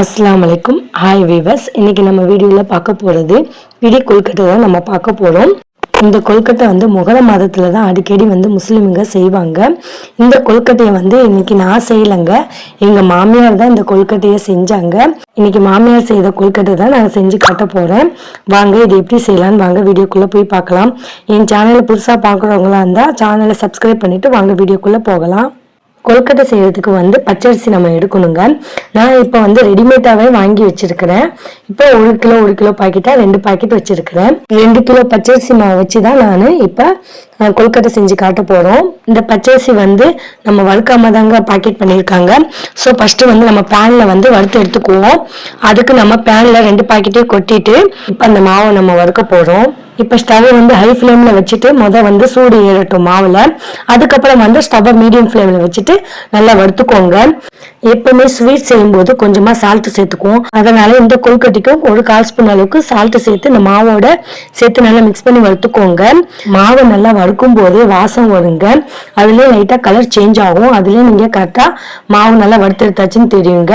அஸ்லாம் வலைக்கும் hi viewers இன்னைக்கு நம்ம வீடியோவில் பார்க்க போகிறது பிடி கொல்கட்டை தான் நம்ம பார்க்க போகிறோம் இந்த கொல்கட்டை வந்து முகல மாதத்தில் தான் அடிக்கடி வந்து முஸ்லீமுங்க செய்வாங்க. இந்த கொல்கட்டையை வந்து இன்னைக்கு நான் செய்யலைங்க. எங்கள் மாமியார் தான் இந்த கொல்கட்டையை செஞ்சாங்க. இன்னைக்கு மாமியார் செய்த கொல்கட்டை தான் நான் செஞ்சு காட்ட போகிறேன் வாங்க இது எப்படி செய்யலாம்னு வாங்க வீடியோக்குள்ளே போய் பார்க்கலாம். என் சேனலை புதுசாக பார்க்குறவங்களா இருந்தால் சேனலை சப்ஸ்கிரைப் பண்ணிவிட்டு வாங்க வீடியோக்குள்ளே போகலாம். கொல்கட்டை செய்யறதுக்கு வந்து பச்சரிசி நம்ம எடுக்கணுங்க. நான் இப்போ வந்து ரெடிமேடாகவே வாங்கி வச்சிருக்கிறேன். இப்போ ஒரு கிலோ ஒரு கிலோ பாக்கெட்டாக ரெண்டு பாக்கெட் வச்சிருக்கிறேன். ரெண்டு கிலோ பச்சரிசி மாவு வச்சு தான் நான் இப்போ கொழுக்கட்டை செஞ்சு காட்ட போகிறோம் இந்த பச்சரிசி வந்து நம்ம வறுக்காம தாங்க பாக்கெட் பண்ணியிருக்காங்க. ஸோ ஃபஸ்ட்டு வந்து நம்ம பேனில் வந்து வறுத்து எடுத்துக்குவோம். அதுக்கு நம்ம பேனில் ரெண்டு பாக்கெட்டே கொட்டிட்டு இப்போ அந்த மாவை நம்ம வறுக்க போகிறோம் இப்போ ஸ்டவ்வை வந்து ஹை ஃப்ளேமில் வச்சுட்டு முத வந்து சூடு ஏறட்டும் மாவில். அதுக்கப்புறம் வந்து ஸ்டவ்வை மீடியம் ஃப்ளேமில் வச்சுட்டு நல்லா வறுத்துக்கோங்க. எப்பவுமே ஸ்வீட் செய்யும்போது கொஞ்சமாக சால்ட்டு சேர்த்துக்குவோம். அதனால இந்த கொழுக்கட்டைக்கும் ஒரு கால் ஸ்பூன் அளவுக்கு சால்ட்டு சேர்த்து இந்த மாவோட சேர்த்து நல்லா மிக்ஸ் பண்ணி வறுத்துக்கோங்க. மாவு நல்லா வறுக்கும் போது வாசம் வருங்க. அதுலேயே லைட்டாக கலர் சேஞ்ச் ஆகும். அதுலேயே நீங்கள் கரெக்டாக மாவு நல்லா வறுத்து எடுத்தாச்சுன்னு தெரியுங்க.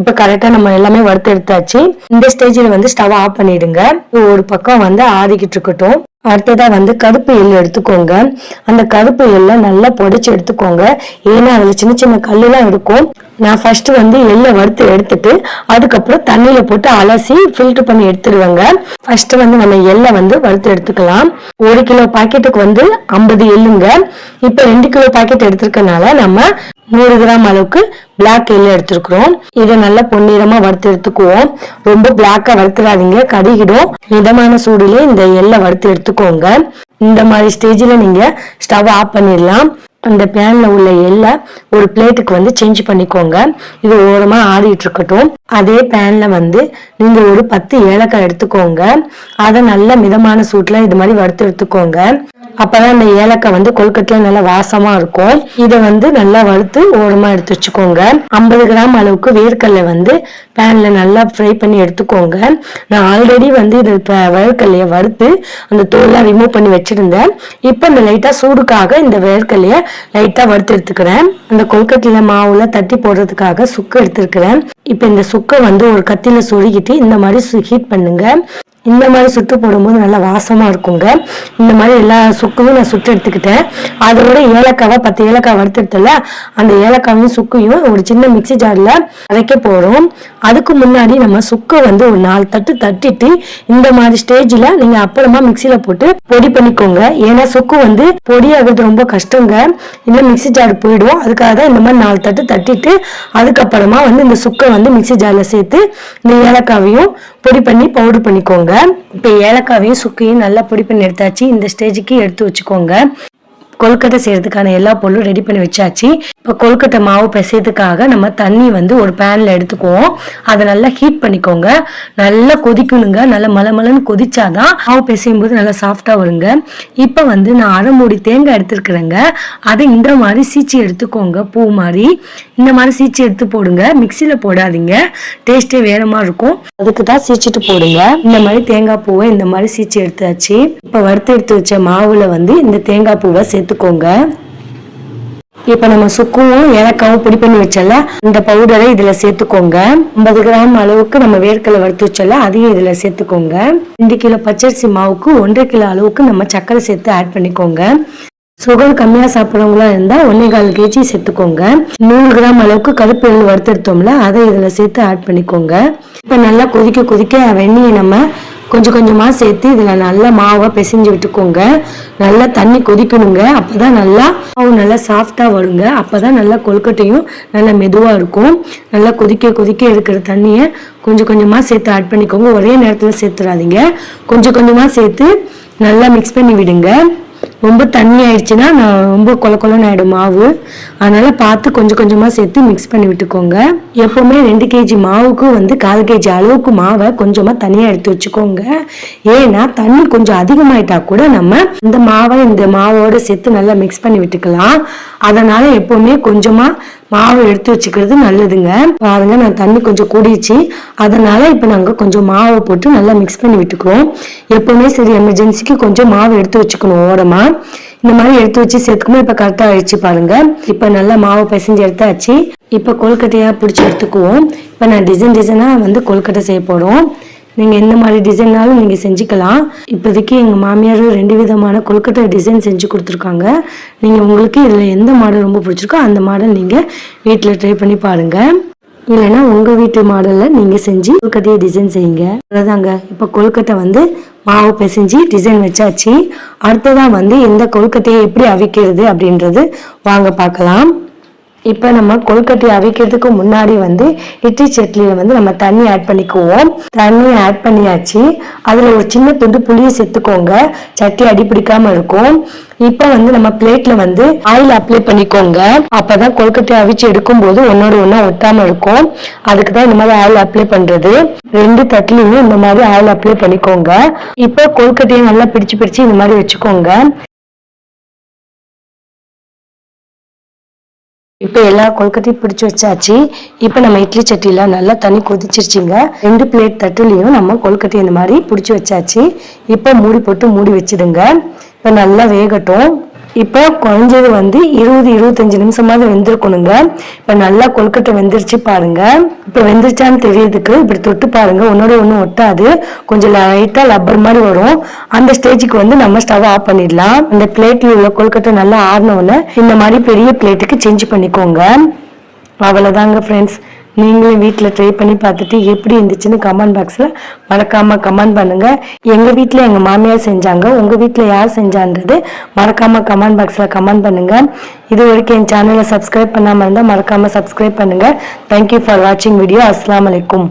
இப்போ கரெக்டாக நம்ம எல்லாமே வறுத்து எடுத்தாச்சு. இந்த ஸ்டேஜில் வந்து ஸ்டவ் ஆஃப் பண்ணிடுங்க. ஒரு பக்கம் வந்து ஆறிக்கிட்டு இருக்கட்டும். அடுத்ததா வந்து கருப்பு எள் எடுத்துக்கோங்க. அந்த கருப்பு எள்ள நல்லா பொடிச்சு எடுத்துக்கோங்க. ஏன்னா அதுல சின்ன சின்ன கல்லுலாம் இருக்கும். நான் ஃபர்ஸ்ட் வந்து எள்ளை வறுத்து எடுத்துட்டு அதுக்கப்புறம் தண்ணியில போட்டு அலசி ஃபில்டர் பண்ணி எடுத்துடுவேங்க ஃபர்ஸ்ட் வந்து நம்ம எள்ளை வந்து வறுத்து எடுத்துக்கலாம். ஒரு கிலோ பாக்கெட்டுக்கு வந்து ஐம்பது எள்ளுங்க. இப்போ ரெண்டு கிலோ பாக்கெட் எடுத்திருக்கனால நம்ம நூறு கிராம் அளவுக்கு பிளாக் எள்ளு எடுத்திருக்கிறோம். இதை நல்லா பொன்னிறமா வறுத்து எடுத்துக்குவோம். ரொம்ப பிளாக்கா வறுத்துடாதீங்க கருகிடும் மிதமான சூடிலே இந்த எள்ளை வறுத்து எடுத்துக்கோங்க. இந்த மாதிரி ஸ்டேஜில் நீங்க ஸ்டவ் ஆஃப் பண்ணிடலாம். அந்த பேன்ல உள்ள எல்லை ஒரு பிளேட்டுக்கு வந்து சேஞ்ச் பண்ணிக்கோங்க. இது ஓரமா ஆடிட்டு இருக்கட்டும். அதே பேன்ல வந்து நீங்க ஒரு பத்து ஏலக்காய் எடுத்துக்கோங்க. அதை நல்ல மிதமான சூட்ல இது மாதிரி வறுத்து எடுத்துக்கோங்க. அப்பதான் அந்த ஏலக்காய் வந்து கொழுக்கட்டில நல்லா வாசமா இருக்கும். இதை வந்து நல்லா வறுத்து ஓரமா எடுத்து வச்சுக்கோங்க. ஐம்பது கிராம் அளவுக்கு வேர்க்கடலை வந்து பேன்ல நல்லா ஃப்ரை பண்ணி எடுத்துக்கோங்க. நான் ஆல்ரெடி வந்து இது இப்போ வேர்க்கடலையை வறுத்து அந்த தோல்லாம் ரிமூவ் பண்ணி வச்சிருந்தேன். இப்போ இந்த லைட்டா சூடுக்காக இந்த வேர்க்கடலையை லைட்டா வறுத்து எடுத்துக்கிறேன். அந்த கொழுக்கட்டில மாவுல தட்டி போடுறதுக்காக சுக்கு எடுத்துருக்கிறேன். இப்போ இந்த சுக்கை வந்து ஒரு கத்தியில சுருகிட்டு இந்த மாதிரி ஹீட் பண்ணுங்க. இந்த மாதிரி சுட்டு போடும்போது நல்லா வாசமா இருக்குங்க. இந்த மாதிரி எல்லா சுக்கையும் நான் சுட்டு எடுத்துக்கிட்டேன். அதோட ஏலக்காவை பத்து ஏலக்காய் வறுத்துட்டல அந்த ஏலக்காயும் சுக்கையும் ஒரு சின்ன மிக்ஸி ஜாரில் அரைக்க போறோம். அதுக்கு முன்னாடி நம்ம சுக்கை வந்து ஒரு நாலு தட்டு தட்டிட்டு இந்த மாதிரி ஸ்டேஜ்ல நீங்க அப்புறமா மிக்ஸில போட்டு பொடி பண்ணிக்கோங்க. ஏன்னா சுக்கு வந்து பொடி ஆகுறது ரொம்ப கஷ்டங்க. இந்த மிக்ஸி ஜார் போயிடும். அதுக்காக தான் இந்த மாதிரி நாலு தட்டு தட்டிட்டு அதுக்கப்புறமா வந்து இந்த சுக்கை வந்து மிக்ஸி ஜாரில் சேர்த்து இந்த ஏலக்காவையும் பொடி பண்ணி பவுடர் பண்ணிக்கோங்க. இப்போ ஏலக்காவையும் சுக்கையும் நல்லா பொடி பண்ணி எடுத்தாச்சு. இந்த ஸ்டேஜுக்கு எடுத்து வச்சுக்கோங்க. கொல்கட்டை செய்யறதுக்கான எல்லா பொருளும் ரெடி பண்ணி வச்சாச்சு. இப்போ கொல்கட்டை மாவு பிசையத்துக்காக நம்ம தண்ணி வந்து ஒரு பேனில் எடுத்துக்குவோம். அதை நல்லா ஹீட் பண்ணிக்கோங்க. நல்லா கொதிக்கணுங்க. நல்லா மலமலன்னு கொதிச்சாதான் மாவு பிசையும் போது நல்லா சாஃப்டாக வருங்க. இப்போ வந்து நான் அரை மூடி தேங்காய் எடுத்துருக்குறேங்க. அதை இந்த மாதிரி சீச்சி எடுத்துக்கோங்க. பூ மாதிரி. இந்த மாதிரி சீச்சி எடுத்து போடுங்க. மிக்சியில் போடாதீங்க. டேஸ்டே வேற மாதிரி இருக்கும். அதுக்கு தான் சீச்சிட்டு போடுங்க. இந்த மாதிரி தேங்காய் பூவை இந்த மாதிரி சீச்சி எடுத்தாச்சு. இப்போ வறுத்து எடுத்து வச்ச மாவுல வந்து இந்த தேங்காய் பூவை சேர்த்து எடுத்துக்கோங்க. இப்போ நம்ம சுக்கும் ஏலக்காவும் பொடி பண்ணி வச்சல இந்த பவுடரை இதுல சேர்த்துக்கோங்க. ஐம்பது கிராம் அளவுக்கு நம்ம வேர்க்கலை வறுத்து வச்சல அதையும் இதுல சேர்த்துக்கோங்க. ரெண்டு கிலோ பச்சரிசி மாவுக்கு ஒன்றரை கிலோ அளவுக்கு நம்ம சர்க்கரை சேர்த்து ஆட் பண்ணிக்கோங்க. சுகர் கம்மியா சாப்பிட்றவங்களா இருந்தா ஒன்னே கால் கேஜி சேர்த்துக்கோங்க. நூறு கிராம் அளவுக்கு கருப்பு எள்ளு வறுத்தெடுத்தோம்ல அதை இதுல சேர்த்து ஆட் பண்ணிக்கோங்க. இப்ப நல்லா கொதிக்க கொதிக்க வெந்நியை நம்ம கொஞ்சம் கொஞ்சமாக சேர்த்து இதில் நல்லா மாவை பிசைஞ்சு விட்டுக்கோங்க. நல்லா தண்ணி கொதிக்கணுங்க. அப்போ தான் நல்லா மாவு நல்லா சாஃப்டாக வருங்க. அப்போ தான் நல்லா கொழுக்கட்டையும் நல்லா மெதுவாக இருக்கும். நல்லா கொதிக்க கொதிக்க இருக்கிற தண்ணியை கொஞ்சம் கொஞ்சமாக சேர்த்து ஆட் பண்ணிக்கோங்க. ஒரே நேரத்தில் சேர்த்துறாதீங்க. கொஞ்சம் கொஞ்சமாக சேர்த்து நல்லா மிக்ஸ் பண்ணி விடுங்க. ரொம்ப தண்ணி ஆயிடுச்சுன்னா நான் ரொம்ப கொல கொலன்னு ஆயிடும் மாவு. அதனால பார்த்து கொஞ்சம் கொஞ்சமா சேர்த்து மிக்ஸ் பண்ணி விட்டுக்கோங்க. எப்பவுமே ரெண்டு கேஜி மாவுக்கு வந்து கால் கேஜி அளவுக்கு மாவை கொஞ்சமா தனியா எடுத்து வச்சுக்கோங்க. ஏன்னா தண்ணி கொஞ்சம் அதிகமாயிட்டா கூட நம்ம இந்த மாவை இந்த மாவோட சேர்த்து நல்லா மிக்ஸ் பண்ணி விட்டுக்கலாம். அதனால எப்பவுமே கொஞ்சமா மாவு எடுத்து வச்சுக்கிறது நல்லதுங்க. பாருங்க நான் தண்ணி கொஞ்சம் கூடிச்சு அதனால இப்போ நாங்கள் கொஞ்சம் மாவை போட்டு நல்லா மிக்ஸ் பண்ணி விட்டுக்குவோம். எப்பவுமே சரி எமர்ஜென்சிக்கு கொஞ்சம் மாவு எடுத்து வச்சுக்கணும் ஓரமா. இந்த மாதிரி எடுத்து வச்சு சேர்த்துக்கும்போது இப்போ கரெக்டாக ஆயிடுச்சு பாருங்க. இப்போ நல்லா மாவு பிசைஞ்சு எடுத்தாச்சு. இப்போ கொழுக்கட்டையாக பிடிச்சி எடுத்துக்குவோம். இப்போ நான் டிசைன் டிசைனாக வந்து கொழுக்கட்டை செய்ய போகிறோம் நீங்கள் எந்த மாதிரி டிசைன்னாலும் நீங்கள் செஞ்சுக்கலாம். இப்போதைக்கு எங்கள் மாமியார் ரெண்டு விதமான கொழுக்கட்டை டிசைன் செஞ்சு கொடுத்துருக்காங்க. நீங்கள் உங்களுக்கு இதில் எந்த மாடல் ரொம்ப பிடிச்சிருக்கோ அந்த மாடல் நீங்கள் வீட்டில் ட்ரை பண்ணி பாருங்கள் இல்லைன்னா உங்கள் வீட்டு மாடலில் நீங்கள் செஞ்சு கொழுக்கட்டையை டிசைன் செய்யுங்க. அவ்வளோதாங்க இப்போ கொழுக்கட்டை வந்து மாவு பிசைஞ்சு டிசைன் வச்சாச்சு. அடுத்ததான் வந்து இந்த கொழுக்கட்டையை எப்படி அவிக்கிறது அப்படின்றது வாங்க பார்க்கலாம். இப்போ நம்ம கொழுக்கட்டை அவிக்கிறதுக்கு முன்னாடி வந்து இட்லி சட்லியில் வந்து நம்ம தண்ணி ஆட் பண்ணிக்குவோம். தண்ணி ஆட் பண்ணியாச்சு. அதில் ஒரு சின்ன துண்டு புளியை சேர்த்துக்கோங்க. சட்டி அடிப்பிடிக்காமல் இருக்கும். இப்போ வந்து நம்ம பிளேட்ல வந்து ஆயில் அப்ளை பண்ணிக்கோங்க. அப்பதான் கொழுக்கட்டை அவிச்சு எடுக்கும்போது ஒன்னோட ஒன்னா ஒட்டாம இருக்கும். அதுக்கு தான் இந்த மாதிரி ஆயில் அப்ளை பண்றது. ரெண்டு தட்டிலையும் இந்த மாதிரி ஆயில் அப்ளை பண்ணிக்கோங்க. இப்போ கொழுக்கட்டையை நல்லா பிடிச்சு பிடிச்சு இந்த மாதிரி வச்சுக்கோங்க. இப்போ எல்லா கொழுக்கட்டையும் பிடிச்சி வச்சாச்சு. இப்போ நம்ம இட்லி சட்டிலாம் நல்லா தண்ணி கொதிச்சிருச்சிங்க. ரெண்டு பிளேட் தட்டுலையும் நம்ம கொழுக்கட்டை இந்த மாதிரி பிடிச்சி வச்சாச்சு. இப்போ மூடி போட்டு மூடி வச்சிடுங்க. இப்போ நல்லா வேகட்டும். இப்போ குறைஞ்சது வந்து இருபது இருபத்தஞ்சு நிமிஷமாவது வெந்திருக்கணுங்க. இப்போ நல்லா கொழுக்கட்டை வெந்துருச்சு பாருங்க. இப்போ வெந்துருச்சான்னு தெரியறதுக்கு இப்படி தொட்டு பாருங்க. ஒன்னோட ஒன்றும் ஒட்டாது. கொஞ்சம் லைட்டாக லப்பர் மாதிரி வரும். அந்த ஸ்டேஜுக்கு வந்து நம்ம ஸ்டவ் ஆஃப் பண்ணிடலாம். இந்த பிளேட்டில் உள்ள கொழுக்கட்டை நல்லா ஆறின இந்த மாதிரி பெரிய பிளேட்டுக்கு சேஞ்ச் பண்ணிக்கோங்க. அவ்வளோதாங்க ஃப்ரெண்ட்ஸ் நீங்களும் வீட்டில் ட்ரை பண்ணி பார்த்துட்டு எப்படி இருந்துச்சுன்னு கமெண்ட் பாக்ஸில் மறக்காமல் கமெண்ட் பண்ணுங்கள் எங்கள் வீட்டில் எங்கள் மாமியார் செஞ்சாங்க உங்கள் வீட்டில் யார் செஞ்சான்றது மறக்காமல் கமெண்ட் பாக்ஸில் கமெண்ட் பண்ணுங்கள் இது வரைக்கும் என் சேனலை சப்ஸ்கிரைப் பண்ணாமல் இருந்தால் மறக்காமல் சப்ஸ்கிரைப் பண்ணுங்கள் தேங்க்யூ ஃபார் வாட்சிங் வீடியோ அஸ்லாம் வலைக்கும்